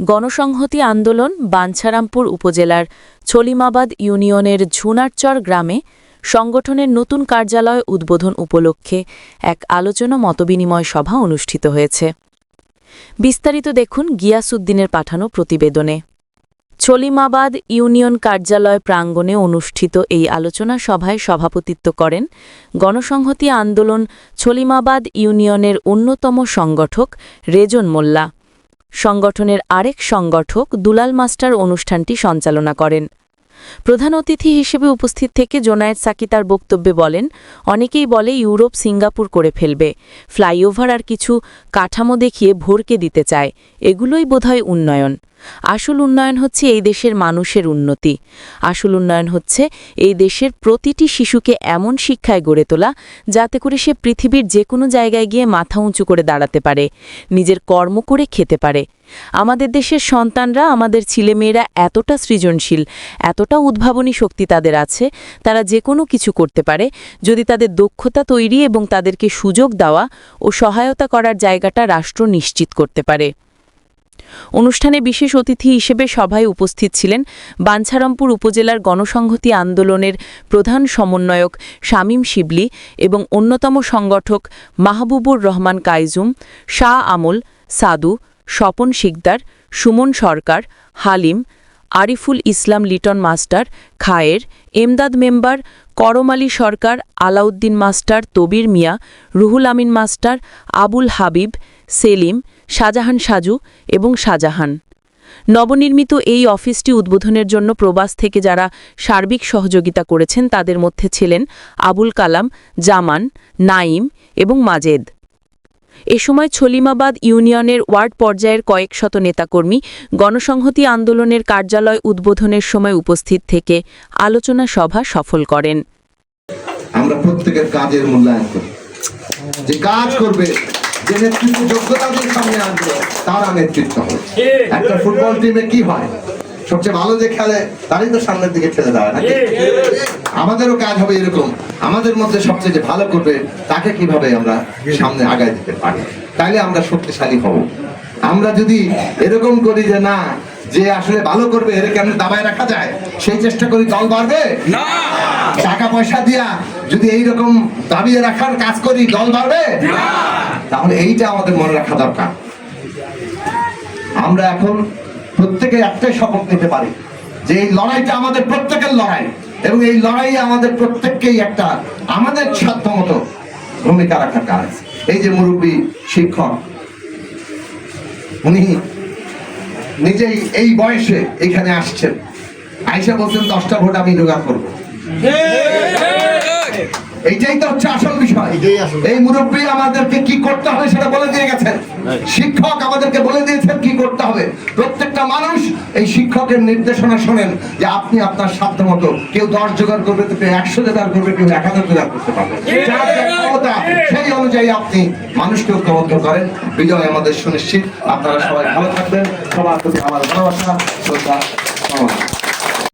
গণসংহতি আন্দোলন বাঞ্ছারামপুর উপজেলার ছলিমাবাদ ইউনিয়নের ঝুনারচর গ্রামে সংগঠনের নতুন কার্যালয় উদ্বোধন উপলক্ষে এক আলোচনা মতবিনিময় সভা অনুষ্ঠিত হয়েছে। বিস্তারিত দেখুন গিয়াসুদ্দিনের পাঠানো প্রতিবেদনে। ছলিমাবাদ ইউনিয়ন কার্যালয় প্রাঙ্গণে অনুষ্ঠিত এই আলোচনা সভায় সভাপতিত্ব করেন গণসংহতি আন্দোলন ছলিমাবাদ ইউনিয়নের অন্যতম সংগঠক রেজন মোল্লা। সংগঠনের আরেক সংগঠক দুলাল মাস্টার অনুষ্ঠানটি সঞ্চালনা করেন। প্রধান অতিথি হিসেবে উপস্থিত থেকে জোনায়েদ সাকি তার বক্তব্যে বলেন, অনেকেই বলে ইউরোপ সিঙ্গাপুর করে ফেলবে, ফ্লাইওভার আর কিছু কাঠামো দেখিয়ে ভরকে দিতে চায়, এগুলোই বোধহয় উন্নয়ন। আসল উন্নয়ন হচ্ছে এই দেশের মানুষের উন্নতি। আসল উন্নয়ন হচ্ছে এই দেশের প্রতিটি শিশুকে এমন শিক্ষায় গড়ে তোলা, যাতে করে সে পৃথিবীর যে কোনো জায়গায় গিয়ে মাথা উঁচু করে দাঁড়াতে পারে, নিজের কর্ম করে খেতে পারে। আমাদের দেশের সন্তানরা, আমাদের ছেলেমেয়েরা এতটা সৃজনশীল, এতটা উদ্ভাবনী শক্তি তাদের আছে, তারা যে কোনো কিছু করতে পারে। যদি তাদের দক্ষতা তৈরি এবং তাদেরকে সুযোগ দেওয়া ও সহায়তা করার জায়গাটা রাষ্ট্র নিশ্চিত করতে পারে। অনুষ্ঠানে বিশেষ অতিথি হিসেবে সভায় উপস্থিত ছিলেন বাঞ্ছারামপুর উপজেলার গণসংহতি আন্দোলনের প্রধান সমন্বয়ক শামীম শিবলি এবং অন্যতম সংগঠক Mahbubur Rahman Kaizum, Shah Amal, Sadu Swapan Sikdar, Suman Sarkar, Halim, Ariful Islam Liton master, Khayer, Emdad member, Karam Ali Sarkar, Alauddin master, Tabir Mia, Ruhul Amin master, Abul Habib, Selim, Shahjahan Saju এবং শাহজাহান। নবনির্মিত এই অফিসটি উদ্বোধনের জন্য প্রবাস থেকে যারা সার্বিক সহযোগিতা করেছেন তাদের মধ্যে ছিলেন আবুল কালাম, জামান নাইম এবং মাজেদ। এ সময় ছলিমাবাদ ইউনিয়নের ওয়ার্ড পর্যায়ের কয়েক শত নেতাকর্মী গণসংহতি আন্দোলনের কার্যালয় উদ্বোধনের সময় উপস্থিত থেকে আলোচনা সভা সফল করেন। আমরা প্রত্যেকের কাজের মূল্যায়ন করি। যে কাজ করবে যে নেতৃত্ব যোগ্যতাদের সামনে আসবে তারা নেতৃত্ব হবে। একটা ফুটবল টিমে কি হয়? সবচেয়ে ভালো যে খেলে তারই তো সামনের দিকে ঠেলে দেওয়া নাকি? আমাদেরও কাজ হবে এরকম। আমাদের মধ্যে সবচেয়ে যে ভালো করবে তাকে কীভাবে আমরা সামনে আগায় দিতে পারি? তাইলে আমরা শক্তিশালী হব। আমরা যদি এরকম করি যে না যে আসলে ভালো করবে এর কেন দাবায় রাখা যায়? সেই চেষ্টা করি দল বাড়বে? না! টাকা পয়সা দিয়া যদি এই রকম দাবিয়ে রাখার কাজ করি দল বাড়বে? না! তাহলে এইটা আমাদের মনে রাখা দরকার। আমরা এখন প্রত্যেকে একটাই শপথ নিতে পারি যে এই লড়াইটা আমাদের প্রত্যেকের লড়াই এবং এই লড়াইয়ে আমাদের প্রত্যেককেই একটা আমাদের সাধ্য মতো ভূমিকা রাখার কাজ এই যে মুরব্বী শিক্ষক উনি নিজেই এই বয়সে এখানে আসছেন। আইসা বলছেন দশটা ভোট আমি জোগাড় করব। এইটাই তো হচ্ছে আসল বিষয়। এই মুরব্বী আমাদেরকে কি করতে হবে সেটা বলে দিয়ে গেছেন। শিক্ষক আমাদেরকে বলে দিয়েছেন কি করতে হবে। প্রত্যেকটা মানুষ এই শিক্ষকের নির্দেশনা শোনেন যে আপনি আপনার সাধ্য মতো কেউ দশ জোগাড় করবে তো কেউ একশো জোগাড় করবে কেউ এক হাজার জোগাড় করতে পারবে। যার যার ক্ষমতা, সেই অনুযায়ী আপনি মানুষকে ঐক্যবদ্ধ করেন। বিজয় আমাদের সুনিশ্চিত। আপনারা সবাই ভালো থাকবেন। সবার প্রতি আমার ভালোবাসা শ্রদ্ধা সমর্থন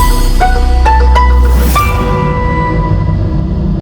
Música